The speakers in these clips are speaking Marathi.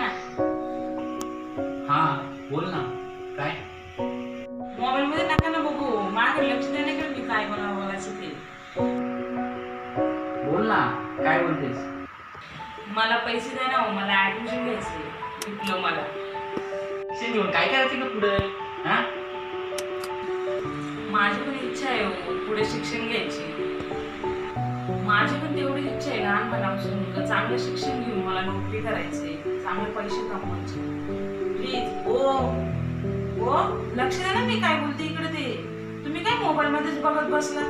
ना. हा बोल ना. काय? मोबाईल मध्ये नका ना बघू. मागे लक्ष देण्याकडे मी काय मला बोलायचं ते? बोल ना. काय बोलतेस? मला पैसे द्या ना हो. मला ऍडमिशन घ्यायचे डिप्लोमाला शिक्षण घेऊन काय करायचं का पुढे? हा? माझी पण इच्छा आहे हो. पुढे शिक्षण घ्यायची. माझी पण तेवढी इच्छा आहे ना. लहानपणापासून का चांगलं शिक्षण घेऊन मला नोकरी करायची चांगले पैसे कमवायचे. प्लीज ओ ओ लक्ष द्या ना मी काय बोलते इकडे ते. तुम्ही काय मोबाईल मध्येच बघत बसला?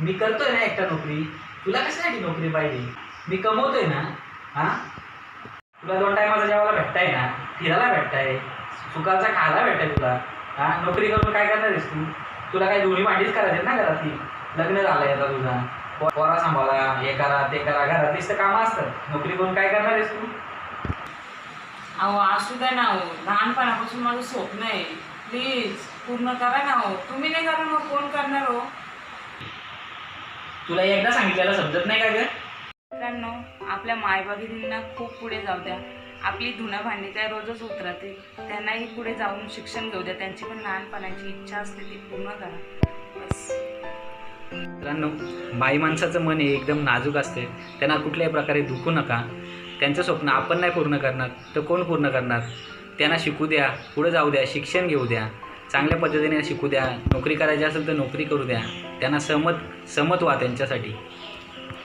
मी करतोय ना एकटा नोकरी. तुला कशासाठी नोकरी पाहिजे? मी कमवतोय ना हा? तुला दोन टायमाला जेवायला भेटताय ना फिरायला भेटताय सुखाचा खायला भेटताय तुला हा? नोकरी करून काय करणार आहेस तू? तुला काय दोन्ही भांडीच करायचे ना घरातली? लग्न झालंय आता तुझा. पोरा सांभाळा हे करा ते करा. घरातलीच तर कामं असतात. नोकरी करून काय करणार आहेस तू? अहो असू द्या ना हो लहानपणापासून माझं स्वप्न आहे. प्लीज पूर्ण करा ना हो तुम्ही नाही करा मग कोण करणार हो तुला एकदा सांगितलेलं समजत नाही का ग? मित्रांनो आपल्या मायबागिरींना खूप पुढे जाऊ द्या. आपली धुणं भांडी काय रोजच होत राहते त्यांनाही पुढे जाऊन शिक्षण घेऊ द्या. त्यांची पण लहानपणाची इच्छा असते ती पूर्ण करा. बस. मित्रांनो बाई माणसाचं मन हे एकदम नाजूक असते. त्यांना कुठल्याही प्रकारे दुखू नका. त्यांचं स्वप्न आपण नाही पूर्ण करणार तर कोण पूर्ण करणार? त्यांना शिकू द्या पुढे जाऊ द्या शिक्षण घेऊ द्या. चांगल्या पद्धतीने शिकू द्या. नोकरी करायची असेल तर नोकरी करू द्या. त्यांना सहमत सहमत व्हा त्यांच्यासाठी.